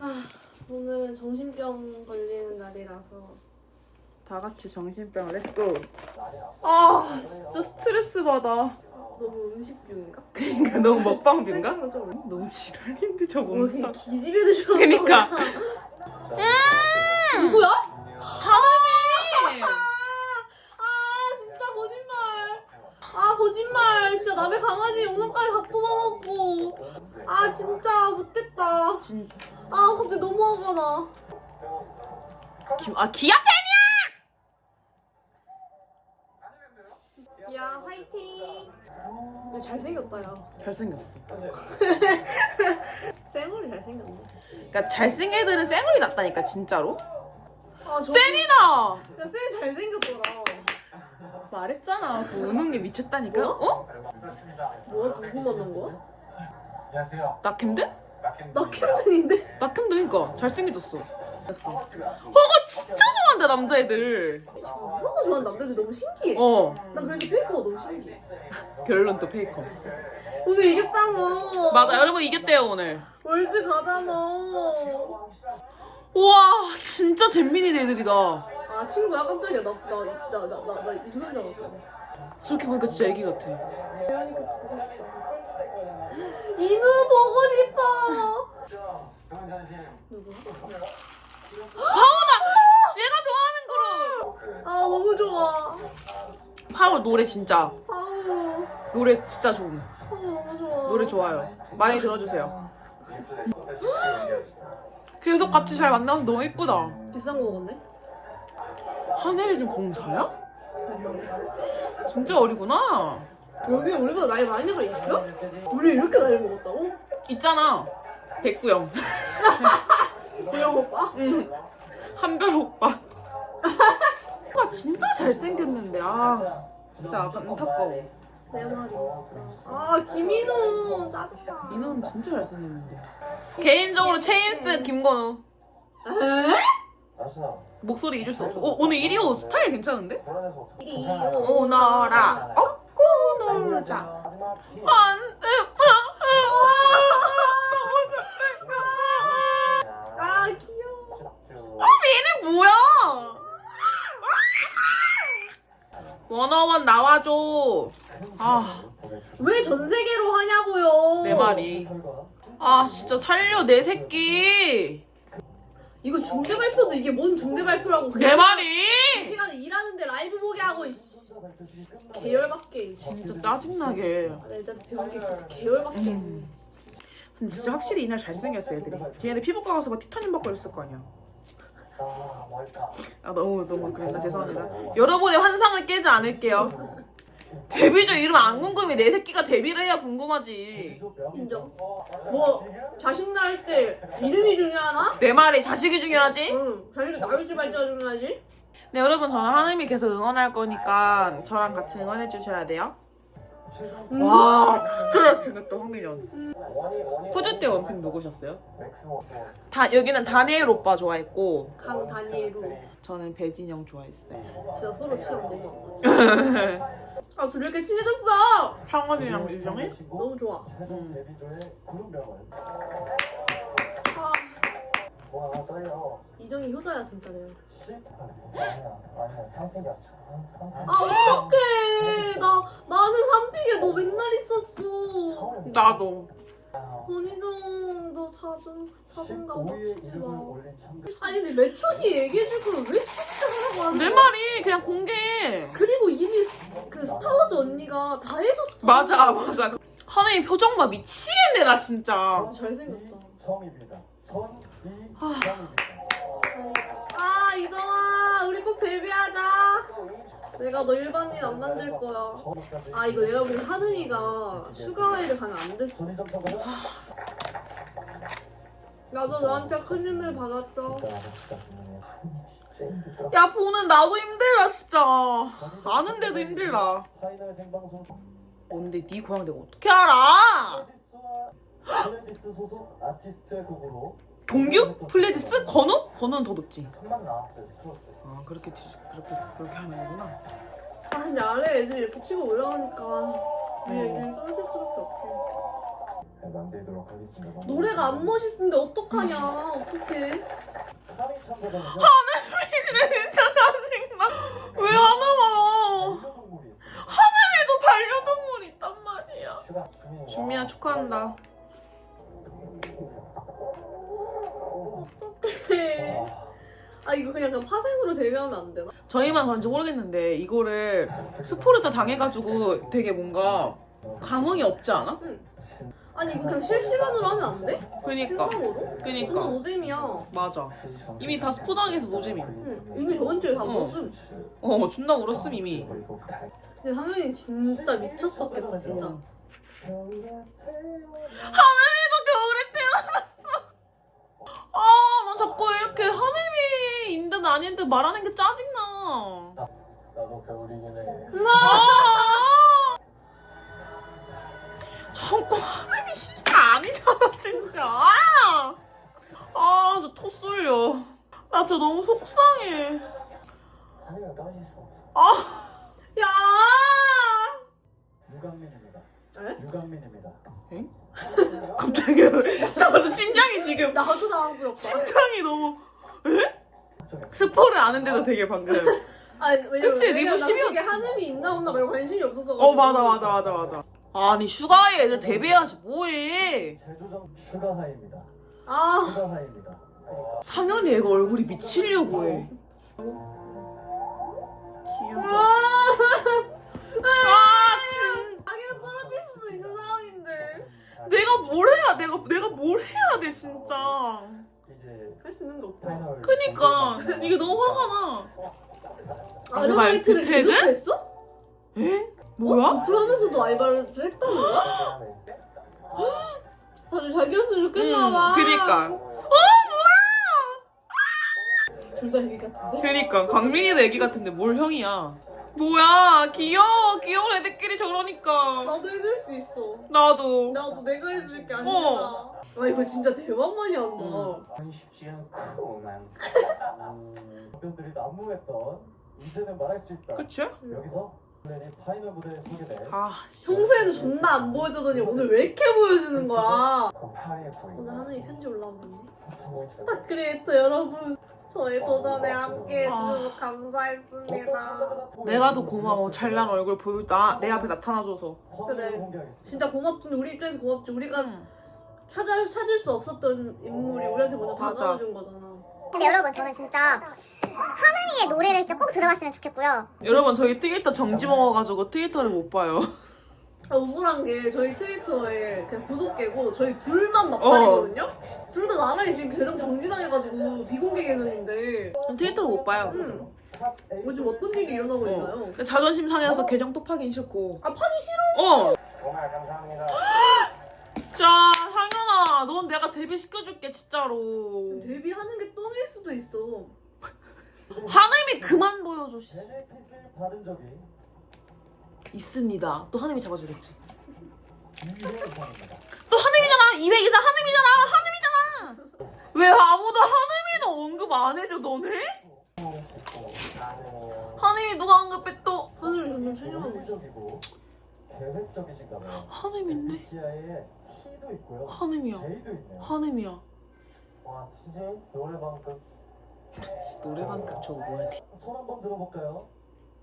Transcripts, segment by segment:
아, 오늘은 정신병 걸리는 날이라서 다 같이 정신병 렛츠고. 아 진짜 스트레스 받아. 너무 음식병인가? 그러니까 너무 먹방인가? 좀 너무 지랄인데 저거 뭐 그냥 먹방. 기집애 들처럼 그니까. 그냥. 누구야? 하늘이. 아 진짜 거짓말 아 거짓말 진짜 남의 강아지 영상까지 다 뽑아먹고 아 진짜 못됐다 진짜. 아 갑자기 너무 화가 나 기, 아 기아 야 화이팅 근데 잘생겼다 야 팬. 잘생겼어. 쌩얼이 잘생겼네 그러니까 잘생긴 애들은 쌩얼이 낫다니까 진짜로. 아 저- 쌩이다. 야 쌩이 잘생겼더라 말했잖아. 그 우는 게 미쳤다니까. 어? 뭐야 누구 만난 거야? 안녕하세요. 낙캠든? 나 캠튼인데? 낙캠드니까 잘생겨졌어. 됐어. 허가 진짜 좋아한다 남자애들. 형아 좋아하는 남자들 너무 신기해 어. 난 그래서 페이커가 너무 신기해 결론 또 페이커. 오늘 이겼잖아 맞아 여러분 이겼대요 오늘. 월즈 가잖아 우와 진짜 잼민이 애들이다. 아 친구야 깜짝이야 나 나 나 나 나나 이런 줄 알았잖아 저렇게 보니까 진짜 애기 같아. 대현이가 보고 싶다 인우 보고 싶어 누구? 얘가 좋아하는 그룹. 아 너무 좋아 파울 노래 진짜 아우 노래 진짜 좋음. 아우 너무 좋아 노래 좋아요. 많이 들어주세요. 계속 같이 잘 만나서 너무 이쁘다. 비싼 거 먹었네? 하늘이 지금 공사야? 진짜 어리구나. 여기 우리보다 나이 많이 가 있어? 우리 이렇게 나이 먹었다고? 있잖아. 백구형. 대형 오빠? 응. 한별 오빠. 오빠 진짜 잘생겼는데 아 진짜 안타까워. 내 말이 진짜 아 김인우 짜증나 이놈 진짜 잘생겼는데. 개인적으로 체인스 김건우. 에? 목소리 잊을 수 없어. 어, 오늘 1위호 스타일 괜찮은데? 이리오 오너라 업고 놀자. 안아 귀여워 얘네 뭐야? 원어원 나와줘. 아, 왜 전 세계로 하냐고요 내 말이. 아, 진짜 살려, 내 새끼. 이거 중대 발표도 이게 뭔 중대 발표라고 내 말이. 이 시간에 일하는데 라이브 보게 하고 이씨 계열밖에 진짜 짜증나게. 아, 나 일단 배운 게 계열밖에 없네 근데 진짜 확실히 이날 잘생겼어, 애들이. 걔네들 피부과 가서 막 티타늄 받고 있을 거 아니야. 아, 너무, 너무 그랬나? 죄송합니다. 여러분의 환상을 깨지 않을게요. 데뷔죠 이름 안 궁금해. 내 새끼가 데뷔를 해야 궁금하지. 인정 뭐 자식 낳을 때 이름이 중요하나? 내 말이 자식이 중요하지? 응 자식이 낳을지 말지가 중요하지 네 여러분 저는 하늘이 계속 응원할 거니까 저랑 같이 응원해 주셔야 돼요. 와 진짜 잘생겼다 황민현. 후드 때 원픽 누구셨어요? 다 여기는 다니엘 오빠 좋아했고 강 다니엘로 저는 배진영 좋아했어요. 진짜 서로 취향 너무 안 맞아 아 둘이 이렇게 친해졌어! 상원이랑 유정이? 너무 좋아. 응. 아. 이정이 효자야 진짜 내가. 아 어떡해! 나 나는 삼픽에 너 맨날 있었어. 나도. 자존 자존감 낮추지 마 아니 근데 몇 초 뒤에 얘기해줄 거면 왜 추진을 하라고 하는 내 거야 말이 그냥 공개해. 그리고 이미 그 스타워즈 언니가 다 해줬어 맞아 맞아. 하늘이 표정 봐 미치겠네 나 진짜. 아, 잘생겼다 처음입니다. 처음입니다. 아 이정아 우리 꼭 데뷔하자 내가 너 일반인 안 만들 거야 아 이거 내가 보기 하늘이가 슈가하이를 가면 안 됐어 나도 너한테 큰 힘을 받았어 야 보는 나도 힘들다 진짜. 아는데도 힘들다. 파이널 생방송 뭔데 네 고향 내가 어떻게 알아? 플레디스 소속 아티스트의 곡으로 동규? 플레디스? 건우? 건우는 더 높지. 나왔어요. 들었어요. 아 그렇게 뒤- 그렇게 그렇게 하는 거구나. 아 근데 아래 애들이 이렇게 치고 올라가니까 위에 애들이 떨어질 수밖에 없어 네, 만들도록 하겠습니다. 노래가 안 멋있는데 어떡하냐 어떡해 3위 참가자는요. 진짜 짜증나. 왜 하나만? 반려동물이 있습니다. 하늘에도 반려동물 있단 말이야. 준미야 축하한다. 어떡해 아 이거 그냥 파생으로 데뷔하면 안 되나? 저희만 그런지 모르겠는데 이거를 스포를 다 당해가지고 되게 뭔가 감흥이 없지 않아? 아니 이거 그냥 실시간으로 하면 안 돼? 그니까. 생방으로? 존나 그니까. 노잼이야 맞아. 이미 다 스포 당해서 노잼임. 응 이미 저번 주에 다 어. 먹었음 어 존나 울었음 이미. 근데 상현이 진짜 미쳤었겠다 진짜 하늘이도 겨울에 태어났어. 아, 난 자꾸 이렇게 하늘이인 듯 아닌 듯 말하는 게 짜증나. 나도 겨울이긴 해. 아! 하늘이 진짜 아니잖아, 진짜. 아! 아, 저 토 쏠려. 나 진짜 너무 속상해. 하늘은 떨어질 수 없어. 아, 야 유강민입니다. 에? 유강민입니다. 엥? 갑자기. 나 무슨 심장이 지금. 나도 당황스럽다 심장이 너무. 스포를 아는데도 되게 방금. 아니 왜냐면 그치, 왜냐면 나 심이 그게 한음이 있나 없나 말고 관심이 없어서 어, 맞아, 맞아, 맞아, 맞아. 아니, 슈가의 애들 데뷔해야지, 뭐해. 제조장 슈가하이입니다. 아 슈가하이입니다. 상현이 애가 얼굴이 미치려고 해. 귀여워. 아, 진 자기가 떨어질 수도 있는 상황인데 내가 뭘 해야, 내가, 내가 뭘 해야 돼, 진짜. 이제 할 수 있는 게 없다 파이널. 그니까. 이게 너무 화가 나. 아르바이트를 아르바이트 퇴근? 계속 했어? 에? 뭐야? 오프라면서도 알바를 했다는 거야? 다들 자기였으면 좋겠나 봐 그니까. 둘다 얘기 같은데? 그니까. 강민이도 애기 같은데 뭘 형이야. 뭐야, 귀여워. 귀여운 애들끼리 저러니까. 나도 해줄 수 있어 나도. 나도 내가 해줄게 안 어. 와 이거 진짜 대박 많이 한다 응. 쉽지 않구만. 답변들이 난무했던 이제는 말할 수 있다. 그치? 여기서 플랜이 파이널 무대에 서게 돼. 아, 씨. 평소에는 존나 안 보여주더니 오늘 왜 이렇게 보여주는 거야 그. 오늘 하늘이 편지 올라오겠네 스타 크리에이터 여러분 저의 도전에 함께 해주셔서 감사했습니다 내가 더 고마워. 잘난 얼굴 보여. 나, 내 앞에 나타나줘서. 그래. 진짜 고맙던데 우리 입장에서 고맙지 우리가 응. 찾아, 찾을 수 없었던 인물이 우리한테 먼저 맞아. 다가와준 거잖아 근데 여러분 저는 진짜 하늘이의 노래를 진짜 꼭 들어봤으면 좋겠고요. 여러분 저희 트위터 정지 먹어가지고 트위터를 못 봐요. 아, 우울한 게 저희 트위터에 그냥 구독계고 저희 둘만 막판이거든요? 둘 다 나란히 지금 계정 정지당해가지고 비공개 계정인데 전 트위터를 못 봐요. 음, 요즘 어떤 일이 일어나고 있나요? 근데 자존심 상해서 계정 톱하긴 싫고. 아 판이 싫어? 어. 정말 감사합니다. 자 상현아, 넌 내가 데뷔 시켜줄게 진짜로. 데뷔하는 게 수도 있어 하늘이 그만 보여줘. 씨. 베네핏을 받은 적이 있습니다. 또 하늘이 잡아주겠지. 2회 이상입니다. 또 하늘이잖아. 200 이상 하늘이잖아. 하늘이잖아. 왜 아무도 하늘이는 언급 안 해줘 너네? 하늘이 누가 언급해 또? 점점 있어 논리적이고 계획적이신가 봐요. 하늘인데? MBTI에 T도 있고요. 하늘이야. J도 있네요. 하늘이야. 와, TJ 노래방급 노래방급 저거 뭐야? 손 한번 들어볼까요?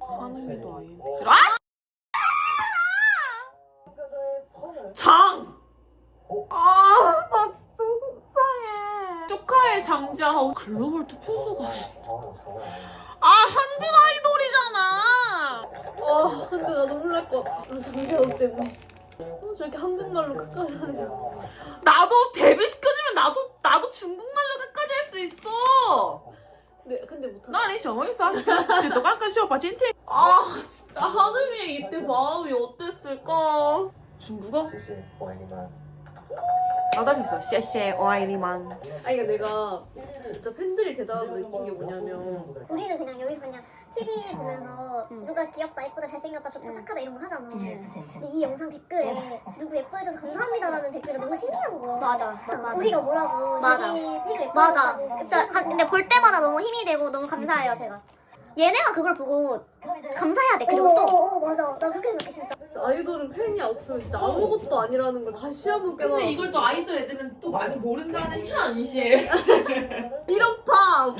하늘이도 아예. 어, 아! 참가자의 성은 장! 어? 아, 나 진짜 속상해. 축하해, 장지아. 어, 글로벌 투표수가. 어, 저거 아, 한국 아이돌이잖아! 아 근데 나 눈물 날 것 같아 나 정재원 때문에 어, 저렇게 한국말로 끝까지 하는 게 나도 데뷔시켜주면 나도, 나도 중국말로 끝까지 할 수 있어! 근데, 근데 못하지 那你什么意思啊？这都刚刚需要把今天 아, 진짜 하늘이의 이때 마음이 어땠을까? 중국어? 谢谢我爱你们 나도 있어. 谢谢我爱你们. 아니 그러니까 내가 진짜 팬들이 대단하다 느낀 게 뭐냐면 우리는 그냥 여기서 그냥 TV 보면서 누가 귀엽다, 예쁘다, 잘생겼다, 좋다, 착하다 이런 걸 하잖아. 근데 이 영상 댓글에 누구 예뻐해줘서 감사합니다라는 댓글이 너무 신기한 거야. 맞아, 맞아. 우리가 뭐라고 맞아. 자기 팩을 맞아. 예뻐해줬다고. 진짜 가- 근데 볼 때마다 너무 힘이 되고 너무 감사해요 제가. 얘네가 그걸 보고 감사해야 돼. 그리고 또. 어, 맞아. 나 그렇게 생각해 진짜. 진짜 아이돌은 팬이 없으면 진짜 아무것도 아니라는 걸 다시 한번 깨달아. 근데 이걸 또 아이돌 애들은 또 많이 모른다는 현실. 이런파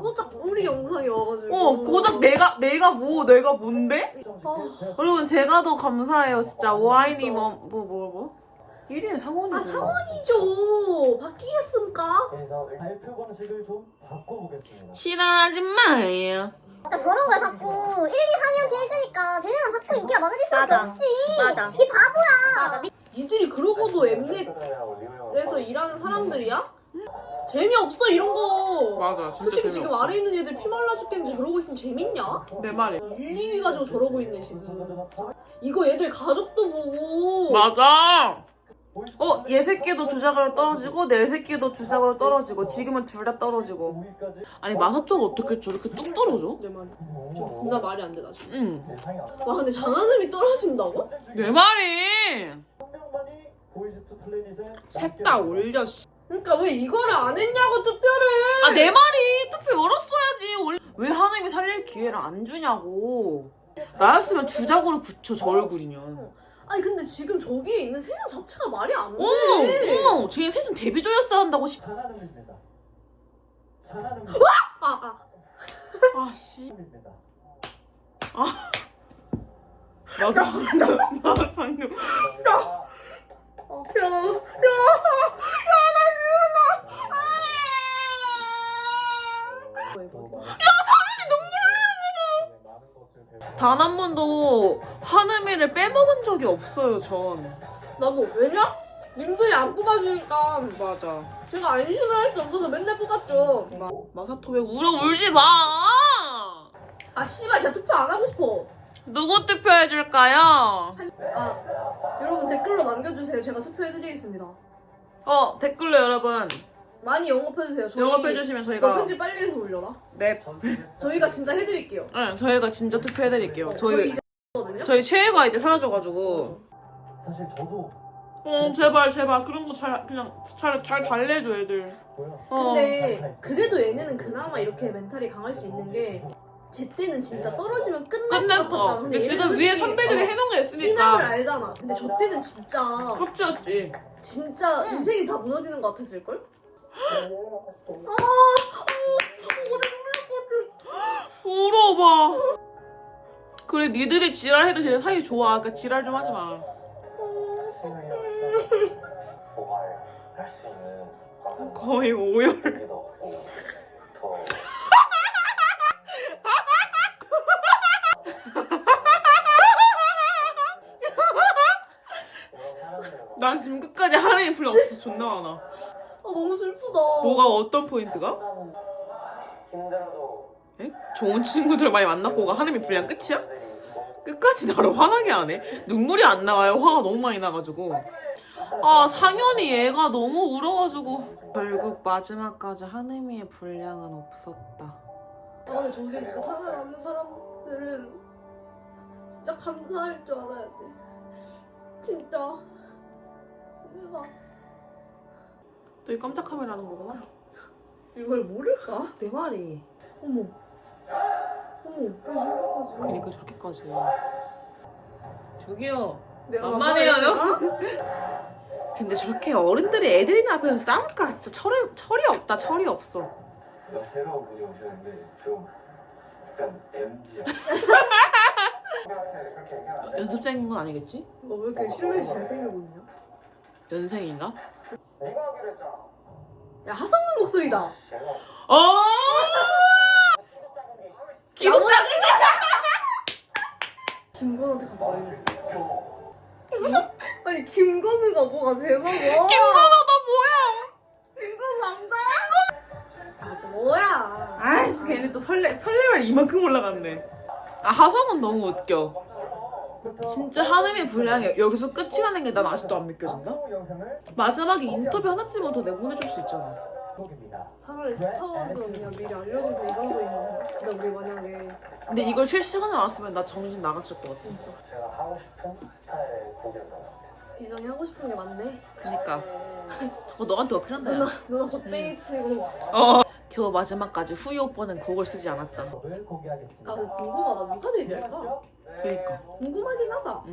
고작 우리 영상이 와가지고. 어 고작 내가 내가 뭐 내가 뭔데? 아, 여러분 제가 더 감사해요 진짜 와인이 뭐 뭐 뭐 뭐? 1위는 상원이죠. 아 상원이죠. 바뀌겠습니까? 그래서 발표 방식을 좀 바꿔보겠습니다. 싫어하지 마요. 그러니까 저런 걸 자꾸 1, 2, 3위한테 해주니까 쟤네랑 자꾸 인기가 많아질 수밖에 맞아. 없지. 맞아. 이 바보야. 맞아. 니들이 그러고도 엠넷에서 일하는 사람들이야? 재미없어 이런 거. 맞아 진짜 솔직히 지금 재미없어. 아래 있는 애들 피 말라 죽겠는데 저러고 있으면 재밌냐? 내 말이. 1, 2위 가지고 저러고 있네 지금. 이거 애들 가족도 보고. 맞아. 어, 얘 새끼도 주작으로 떨어지고 내 새끼도 주작으로 떨어지고 지금은 둘 다 떨어지고. 아니 마사토가 어떻게 저렇게 뚝 떨어져? 내 말. 존나 말이 안 돼, 나 지금. 응. 와, 근데 장하늘이 떨어진다고? 내 말이. 셋 다 올려. 씨. 그러니까 왜 이거를 안 했냐고 투표를! 아 내 말이 투표 열었어야지. 왜 하나님이 살릴 기회를 안 주냐고. 나였으면 주작으로 붙여 저 얼굴이면. 아니 근데 지금 저기에 있는 세 명 자체가 말이 안 돼. 어머, 어머, 쟤 셋은 데뷔조였어야 한다고 싶. 잘하는 겁니다. 잘하는 아, 아. 아 씨. 겁니다. 나 방금 나 방금. 어, 야, 야, 야, 단 한 번도 한음이를 빼먹은 적이 없어요 전. 나도 왜냐? 님들이 안 뽑아주니까 맞아. 제가 안심을 할 수 없어서 맨날 뽑았죠. 마사토 왜 울어 울지 마. 아, 씨발, 제가 투표 안 하고 싶어. 누구 투표해줄까요? 아, 여러분 댓글로 남겨주세요. 제가 투표해드리겠습니다. 어 댓글로 여러분 많이 영업해주세요. 저희 영업해주시면 저희가 편집 빨리 해서 올려라. 네, 저희가 진짜 해드릴게요. 네 저희가 진짜 투표해드릴게요. 저희 저희 이제 거든요. 저희 최애가 이제 사라져가지고. 사실 저도 어 제발 제발 그런 거 잘 그냥 잘 잘 달래줘 애들. 보여. 어. 근데 그래도 얘네는 그나마 이렇게 멘탈이 강할 수 있는 게 제 때는 진짜 떨어지면 끝날 것 끝날 같았잖아. 거. 근데 근데 지금 얘네는 위에 솔직히 선배들이 어, 해놓은 게 희망을 있으니까 알잖아. 근데 저 때는 진짜 컵지였지. 진짜 인생이 다 무너지는 것 같았을 걸. 아, 울어봐. 그래 니들이 지랄해도 걔네 사이 좋아. 그러니까 지랄 좀 하지 마. 도발할 수 있는 방송 거의 오열. 여기도 없고 더 이런 사람들과 난 지금 끝까지 하나의 플레 없어서 존나 많아. 아 너무 슬프다. 뭐가 어떤 포인트가? 힘들어도 에? 좋은 친구들 많이 만났고가 하나의 분량 끝이야? 끝까지 나를 화나게 하네. 눈물이 안 나와요. 화가 너무 많이 나가지고. 아 상현이 얘가 너무 울어가지고. 결국 마지막까지 한혜미의 분량은 없었다. 아 근데 저게 진짜 살아남는 사람들은 진짜 감사할 줄 알아야 돼. 진짜. 대박. 또이 깜짝 카메라는 거구나. 이걸 모를까? 내 말이. 어머. 어머. 왜 이렇게까지? 그니까 저렇게까지. 저기요. 내가 만만해요, 만만해요? 근데 저렇게 어른들이 애들이 앞에서 싸울까? 진짜 철이, 철이 없다. 철이 없어. 새로운 분이 오셨는데 좀 약간 MG야. 연습생인 건 아니겠지? 이거 왜 이렇게 실루엣이 잘생겨 보이냐? 연생인가? 네가 하기로 했잖아. 야 하성근 목소리다. 어! 기분 김건우한테 가서 말해. 아니 김건우가 뭐가 대박이야? 김건호 너 뭐야? 김건우 남자야? 아 뭐야? 아이씨 걔네 또 설레 설레발 이만큼 올라갔네. 아 하성은 너무 웃겨. 진짜 하늘의 분량이 여기서 끝이라는 게 난 아직도 안 믿겨진다. 마지막에 인터뷰 하나쯤은 더 내보내줄 수 있잖아. 차라리 스타워즈 그냥 미리 알려줘서 이 정도이면 진짜 우리 만약에 근데 이걸 실시간에 나왔으면 나 정신 나갔을 것 같아. 진짜 제가 하고 싶은 스타일 곡이었던. 이정이 하고 싶은 게 많네. 그니까. 저거 너한테 어필한다. 야. 누나 누나 저 빼이치고 어. 겨우 마지막까지 후이 오빠는 곡을 쓰지 않았다. 아 근데 궁금하다 누가 데뷔할까? 그니까. 궁금하긴 하다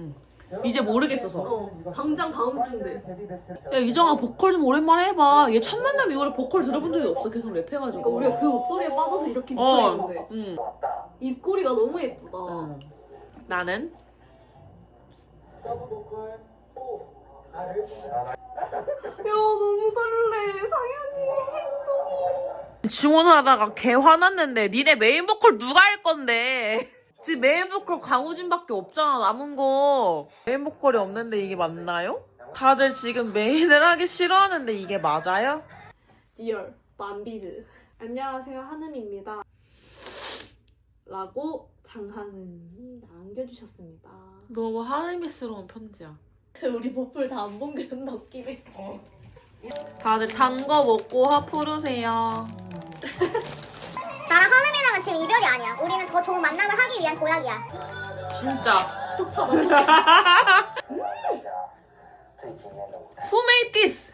이제 모르겠어서. 어 당장 다음 주인데 야 이정아 보컬 좀 오랜만에 해봐. 얘 첫 만남 이후로 보컬 들어본 적이 없어. 계속 랩해가지고. 그러니까 우리가 그 목소리에 빠져서 이렇게 어. 미쳐있는데 응. 입꼬리가 너무 예쁘다 응. 나는 서브 보컬 4, 4를 야 너무 설레 상현이 행동이 주문하다가 개 화났는데 니네 메인 보컬 누가 할 건데? 지금 메인 보컬 강우진밖에 없잖아 남은 거. 메인 보컬이 없는데 이게 맞나요? 다들 지금 메인을 하기 싫어하는데 이게 맞아요? 디얼 만비즈 안녕하세요 한음입니다 라고 장하는님이 남겨주셨습니다 너무 하늘미스러운 편지야. 우리 보풀 다 안 본 게 존나 웃기네 다들 단 거 먹고 화풀으세요. 나랑 하늘이랑은 지금 이별이 아니야. 우리는 더 좋은 만남을 하기 위한 도약이야. 진짜. Who made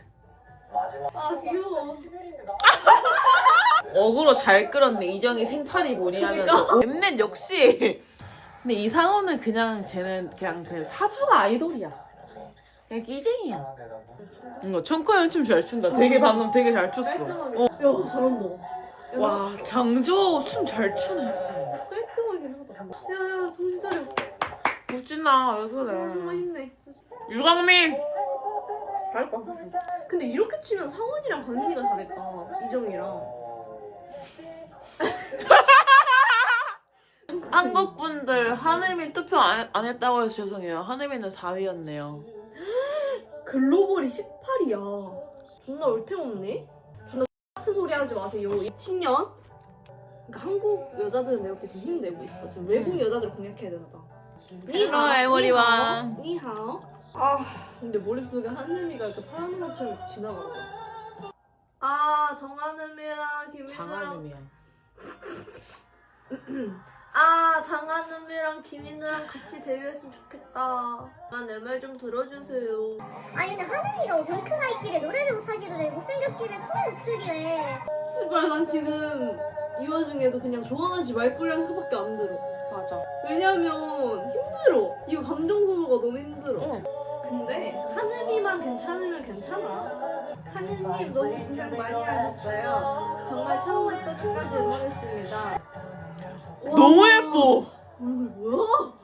아 귀여워. 어그로 잘 끌었네. 이정이 생판이 뭐냐면서. 엠넷 역시. 근데 이상호는 그냥 쟤는 그냥, 그냥 사주가 아이돌이야. 그냥 끼쟁이야. 내가 이거 청커형 춤잘 춘다. 되게 방금 되게 잘 췄어. 깔끔하게 어. 야 잘한다 와 장조 춤 잘 추네. 깔끔하긴 하다 야야 정신 차려 우진아 왜 아, 정말 그래? 힘내 유광민. 잘했다 근데 이렇게 치면 상원이랑 강민이가 잘했다 이정이랑 한국 분들 하늘민 투표 안, 안 했다고 해서 죄송해요. 하늘민은 4위였네요. 글로벌이 18이야. 존나 얼탱없네? 존나 같은 소리 하지 마세요. 미친년? 그러니까 한국 여자들은 내가 볼때 지금 힘내고 있어. 지금 외국 여자들 공략해야 되나 봐. Hello, everyone. 니하오. 아 근데 머릿속에 한음이가 이렇게 파란 것처럼 지나가는 거야 아 정한음이랑 김민우랑 장한음이야. 아 장한음이랑 김민우랑 같이 데뷔했으면 좋겠다 아내말좀 들어주세요 아니 근데 하늘이가 뭐 윙크가 있길래 노래를 못하기를 해. 못생겼길래 춤을 못 추길래. 씨발 난 지금 이 와중에도 그냥 좋아하지 말거리라는 생각밖에 안 들어 맞아. 왜냐면 힘들어 이거 감정 소모가 너무 힘들어 어. 근데 하늘이만 괜찮으면 괜찮아 하늘님 너무 고생 많이 하셨어요 정말 처음부터 끝까지 응원했습니다 너무 예뻐. 얼굴 뭐야?